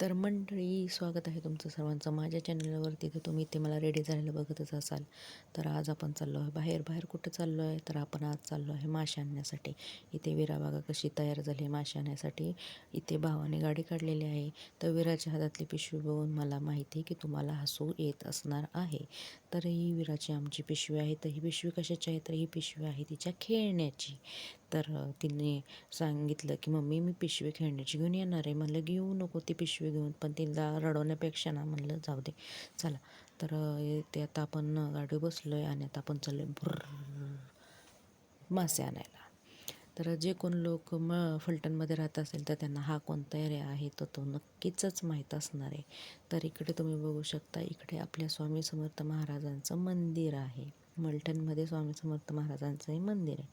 तर मंडळी स्वागत आहे तुमचं सर्वांचं. माझ्या चॅनलवरती तर तुम्ही इथे मला रेडी झालेलं बघतच असाल. तर आज आपण चाललो आहे बाहेर. बाहेर कुठं चाललो आहे? तर आपण आज चाललो आहे मासे आणण्यासाठी. इथे विरा बागा कशी तयार झाली मासे आणण्यासाठी. इथे भावाने गाडी काढलेली आहे. तर विराच्या हातातली पिशवी बघून मला माहिती आहे की तुम्हाला हसू येत असणार आहे. तर ही विराची आमची पिशवी आहे. तर ही पिशवी कशाची आहे? तर ही पिशवी आहे तिच्या खेळण्याची. तर तिने सांगितलं की मम्मी मी पिशवी खेळण्याची घेऊन येणार आहे. म्हणलं घेऊ नको ती पिशवी घेऊन पण तिला रडवण्यापेक्षा ना. म्हणलं जाऊ दे चला. तर ते आता आपण गाडी बसलो आहे आणि आता आपण चाललो आहे मासे आणायला. तर जे कोण लोक म फलटणमध्ये राहत असेल तर त्यांना हा कोणता एरिया आहे तर तो नक्कीच माहीत असणार आहे. तर इकडे तुम्ही बघू शकता इकडे आपल्या स्वामी समर्थ महाराजांचं मंदिर आहे. मलटणमध्ये स्वामी समर्थ महाराजांचं हे मंदिर आहे.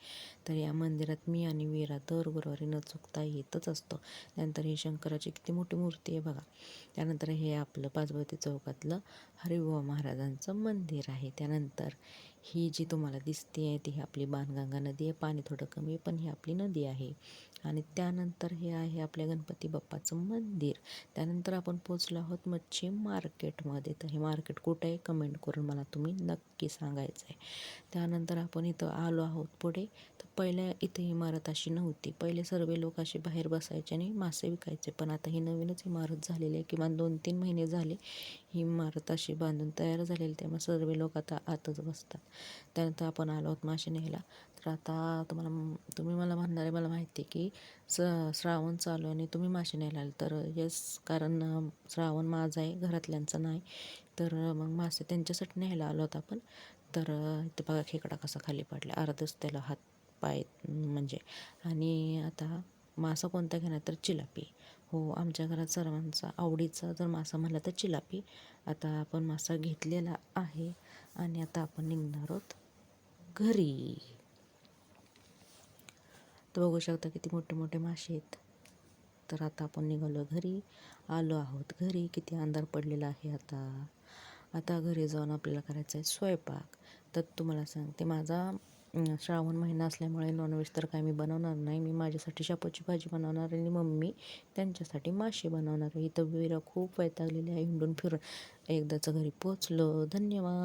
तर या मंदिरात मी आणि वीरा दर गुरुवारी न चुकता येतच असतो. त्यानंतर ही शंकराची किती मोठी मूर्ती आहे बघा. त्यानंतर हे आपलं पाचवती चौकातलं हरिभाऊ महाराजांचं मंदिर आहे. त्यानंतर ही जी तुम्हाला दिसते आहे ती आपली बाणगंगा नदी आहे. पाणी थोडं कमी आहे पण ही आपली नदी आहे. आणि त्यानंतर हे आहे आपल्या गणपती बाप्पाचं मंदिर. त्यानंतर आपण पोचलो आहोत मच्छी मार्केटमध्ये. तर हे मार्केट कुठं आहे? कमेंट करून मला तुम्ही नक्की सांगायचं आहे. त्यानंतर आपण इथं आलो आहोत पुढे. तर पहिल्या इथं इमारत अशी नव्हती. पहिले सर्व लोक असे बाहेर बसायचे आणि मासे विकायचे. पण आता ही नवीनच इमारत झालेली आहे. किमान दोन तीन महिने झाले ही इमारत अशी बांधून तयार झालेली त्यामुळे सर्व लोक आता आतच बसतात. त्यानंतर आपण आलो आहोत मासे न्यायला तर आता तुम्हाला तुम्ही मला म्हणणारे मला माहिती आहे की स श्रावण चालू आहे आणि तुम्ही मासे न्यायला आले तर येस कारण श्रावण माझा आहे घरातल्यांचं नाही. तर मग मासे त्यांच्यासाठी न्यायला आलो होतो आपण. तर इथं बघा खेकडा कसा खाली पडला. अर्धच त्याला हात पाय म्हणजे. आणि आता मासा कोणता घेणार? तर चिलापी. हो आमच्या घरात सर्वांचा आवडीचा जर मासा म्हणला तर चिलापी. आता आपण मासा घेतलेला आहे. आणि आता आपण निघणार आहोत घरी. तर बघू शकता किती मोठे मोठे मासे आहेत. तर आता आपण निघालो घरी. आलो आहोत घरी. किती अंधार पडलेला आहे आता. आता घरी जाऊन आपल्याला करायचं आहे स्वयंपाक. तर तुम्हाला सांगते माझा श्रावण महिना असल्यामुळे नॉनव्हेज तर काय मी बनवणार नाही. मी माझ्यासाठी शापूची भाजी बनवणार आणि मम्मी त्यांच्यासाठी मासे बनवणार. इथं विरा खूप वैतागलेली आहे. हिंडून फिरून एकदाचं घरी पोचलो धन्यवाद.